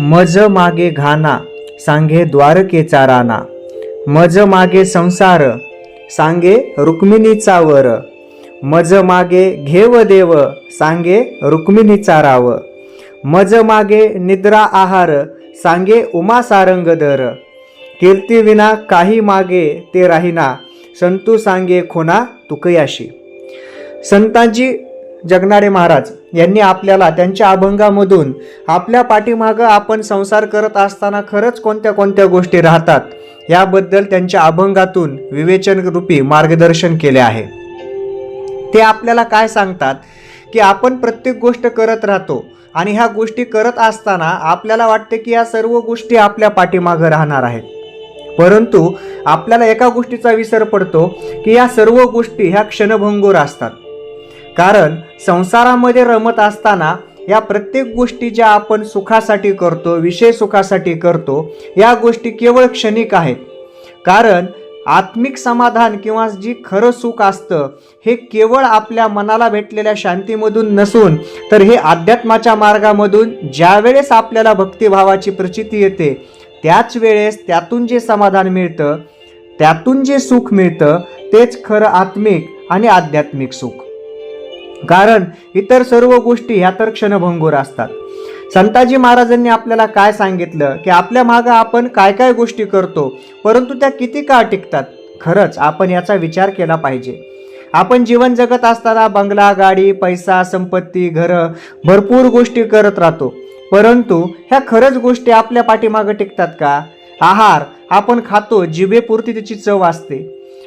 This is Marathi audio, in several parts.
मज मागे घाना सांगे द्वारकेचा राणा मज मागे संसार सांगे रुक्मिणीचा वर. मज मागे घेव देव सांगे रुक्मिणीचा राव. मज मागे निद्रा आहार सांगे उमा सारंगधर कीर्ती कीर्तीविना काही मागे ते राहिना संतू सांगे खुना तुकयाशी. संतांची जगणारे महाराज यांनी आपल्याला त्यांच्या अभंगामधून आपल्या पाठीमागं आपण संसार करत असताना खरंच कोणत्या कोणत्या गोष्टी राहतात याबद्दल त्यांच्या अभंगातून विवेचनरूपी मार्गदर्शन केले आहे. ते आपल्याला काय सांगतात की आपण प्रत्येक गोष्ट करत राहतो आणि ह्या गोष्टी करत असताना आपल्याला वाटते की या सर्व गोष्टी आपल्या पाठीमागं राहणार आहेत. परंतु आपल्याला एका गोष्टीचा विसर पडतो की या सर्व गोष्टी ह्या क्षणभंगूर असतात. कारण संसारामध्ये रमत असताना या प्रत्येक गोष्टी ज्या आपण सुखासाठी करतो विषय सुखासाठी करतो या गोष्टी केवळ क्षणिक आहेत. कारण आत्मिक समाधान किंवा जी खरं सुख असतं हे केवळ आपल्या मनाला भेटलेल्या शांतीमधून नसून तर हे अध्यात्माच्या मार्गामधून ज्यावेळेस आपल्याला भक्तिभावाची प्रचिती येते त्याच वेळेस त्यातून जे समाधान मिळतं त्यातून जे सुख मिळतं तेच खरं आत्मिक आणि आध्यात्मिक सुख. कारण इतर सर्व गोष्टी ह्या तर क्षणभंगूर असतात. संताजी महाराजांनी आपल्याला काय सांगितलं? की आपल्या मागं आपण काय काय गोष्टी करतो परंतु त्या किती काळ टिकतात? खरंच आपण याचा विचार केला पाहिजे. आपण जीवन जगत असताना बंगला गाडी पैसा संपत्ती घरं भरपूर गोष्टी करत राहतो. परंतु ह्या खरंच गोष्टी आपल्या पाठीमागं टिकतात का? आहार आपण खातो जिभेपुरती त्याची चव असते.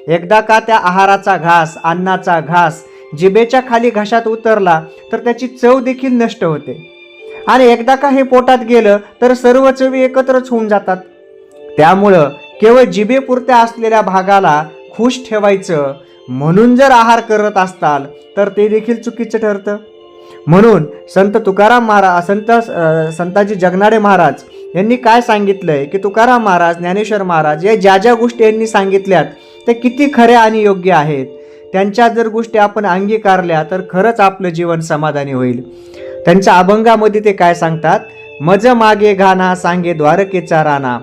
एकदा का त्या आहाराचा घास अन्नाचा घास जिबेच्या खाली घशात उतरला तर त्याची चव देखील नष्ट होते. आणि एकदा का हे पोटात गेलं तर सर्व चवी एकत्रच होऊन जातात. त्यामुळं केवळ जिबेपुरत्या असलेल्या भागाला खुश ठेवायचं म्हणून जर आहार करत असताल तर ते देखील चुकीचं ठरतं. म्हणून संत तुकाराम महाराज संत संताजी जगनाडे महाराज यांनी काय सांगितलंय की तुकाराम महाराज ज्ञानेश्वर महाराज या ज्या ज्या गोष्टी यांनी सांगितल्यात त्या किती खऱ्या आणि योग्य आहेत. त्यांच्या जर गोष्टी आपण अंगीकारल्या तर खरंच आपलं जीवन समाधानी होईल. त्यांच्या अभंगामध्ये ते काय सांगतात? मज मागे घाना सांगे द्वारकेचा राणा.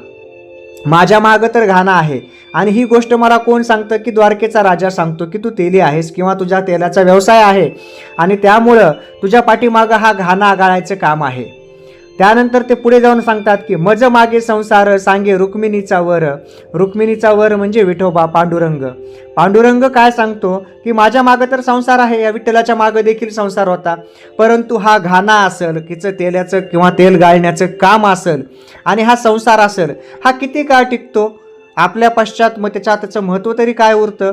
माझ्या मागं तर घाणा आहे. आणि ही गोष्ट मला कोण सांगतं? की द्वारकेचा राजा सांगतो की तू तेली आहेस किंवा तुझा तेलाचा व्यवसाय आहे. आणि त्यामुळं तुझ्या पाठीमागं हा घाणा गाळायचं काम आहे. त्यानंतर ते पुढे जाऊन सांगतात की मज मागे संसार सांगे रुक्मिणीचा वर. रुक्मिणीचा वर म्हणजे विठोबा पांडुरंग. पांडुरंग काय सांगतो? की माझ्या मागं तर संसार आहे या विठ्ठलाच्या मागं देखील संसार होता. परंतु हा घाणा असेल किचं तेलाचं किंवा तेल गाळण्याचं काम असेल आणि हा संसार असेल हा किती काळ टिकतो? आपल्या पश्चात मग त्याच्या त्याचं महत्त्व तरी काय उरतं?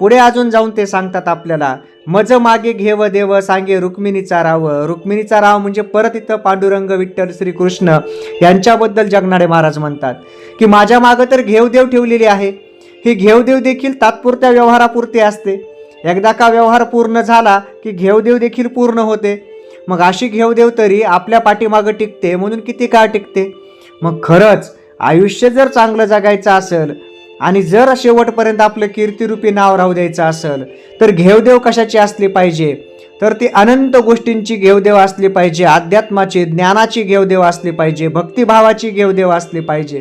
पुढे अजून जाऊन ते सांगतात आपल्याला. मज मागे घेव देव सांगे रुक्मिणीचा राव. रुक्मिणीचा राव म्हणजे परत इथं पांडुरंग विठ्ठल श्रीकृष्ण यांच्याबद्दल जगनाडे महाराज म्हणतात. की माझ्या मागं तर घेवदेव ठेवलेली आहे. ही घेवदेव देखील तात्पुरत्या व्यवहारापुरती असते. एकदा का व्यवहार पूर्ण झाला की घेवदेव देखील पूर्ण होते. मग अशी घेवदेव तरी आपल्या पाठीमागं टिकते म्हणून किती काळ टिकते? मग खरंच आयुष्य जर चांगलं जगायचं असेल आणि जर शेवटपर्यंत आपलं कीर्तिरूपी नाव राहू द्यायचं असेल तर घेवदेव कशाची असली पाहिजे? तर ती अनंत गोष्टींची घेवदेव असली पाहिजे अध्यात्माची ज्ञानाची घेवदेव असली पाहिजे भक्तिभावाची घेवदेव असली पाहिजे.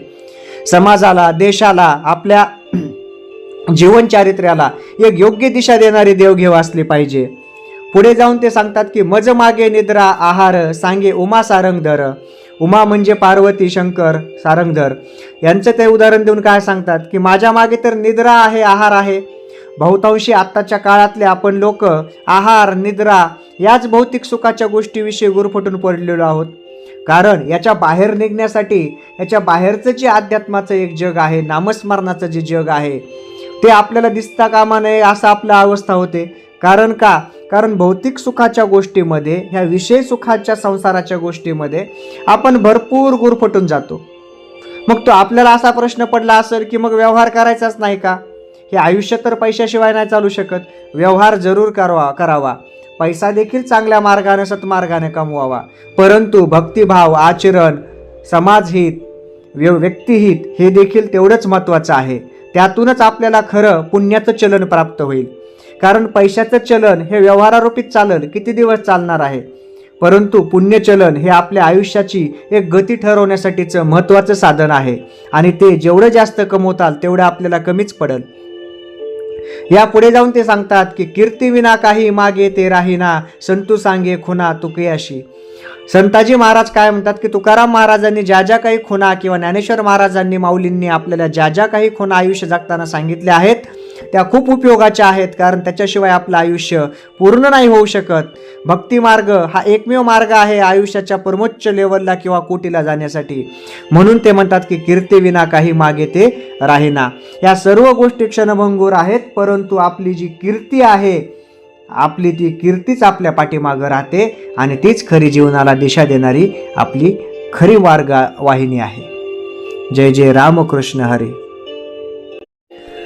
समाजाला देशाला आपल्या जीवनचारित्र्याला एक योग्य दिशा देणारी देवघेव असली पाहिजे. पुढे जाऊन ते सांगतात की मज मागे निद्रा आहार सांगे उमा सारंगधर उमा म्हणजे पार्वती शंकर सारंगधर. यांचं ते उदाहरण देऊन काय सांगतात? की माझ्या मागे तर निद्रा आहे आहार आहे. बहुतांशी आत्ताच्या काळातले आपण लोक आहार निद्रा याच भौतिक सुखाच्या गोष्टीविषयी गुरफटून पडलेलो आहोत. कारण याच्या बाहेर निघण्यासाठी याच्या बाहेरचं जे अध्यात्माचं एक जग आहे नामस्मरणाचं जे जग आहे ते आपल्याला दिसता कामा नये असं आपलं अवस्था होते. कारण का? कारण भौतिक सुखाच्या गोष्टीमध्ये ह्या विषय सुखाच्या संसाराच्या गोष्टीमध्ये आपण भरपूर गुरफटून जातो. मग तो आपल्याला असा प्रश्न पडला असेल की मग व्यवहार करायचाच नाही का? हे आयुष्य तर पैशाशिवाय नाही चालू शकत. व्यवहार जरूर करावा करावा. पैसा देखील चांगल्या मार्गाने सत्मार्गाने कमवावा. परंतु भक्तिभाव आचरण समाजहित व्य व्यक्तिहित हे देखील तेवढंच महत्त्वाचं आहे. त्यातूनच आपल्याला खरं पुण्याचं चलन प्राप्त होईल. कारण पैशाचं चलन हे व्यवहारारोपी चालल किती दिवस चालणार आहे? परंतु पुण्यचलन हे आपल्या आयुष्याची एक गती ठरवण्यासाठीचं महत्त्वाचं साधन आहे आणि ते जेवढं जास्त कमवताल तेवढं आपल्याला कमीच पडेल. या पुढे जाऊन ते सांगतात की कीर्ती विना काही मागे ते राहीना संतू सांगे खुना तुकयाशी संताजी महाराज काय म्हणतात की तुकाराम महाराजांनी ज्या ज्या काही खुना किंवा ज्ञानेश्वर महाराजांनी माऊलींनी आपल्याला ज्या ज्या काही खुना आयुष्य जगताना सांगितल्या आहेत त्या खूप उपयोगाच्या आहेत कारण त्याच्याशिवाय आपलं आयुष्य पूर्ण नाही होऊ शकत. भक्ती मार्ग हा एकमेव मार्ग आहे आयुष्याच्या परमोच्च लेवलला किंवा कोटीला जाण्यासाठी. म्हणून ते म्हणतात की कीर्तीविना काही मागे ते राहीना. या सर्व गोष्टी क्षणभंगूर आहेत परंतु आपली जी कीर्ती आहे आपली ती कीर्तीच आपल्या पाठीमागं राहते आणि तीच खरी जीवनाला दिशा देणारी आपली खरी मार्ग वाहिनी आहे. जय जय रामकृष्ण हरी.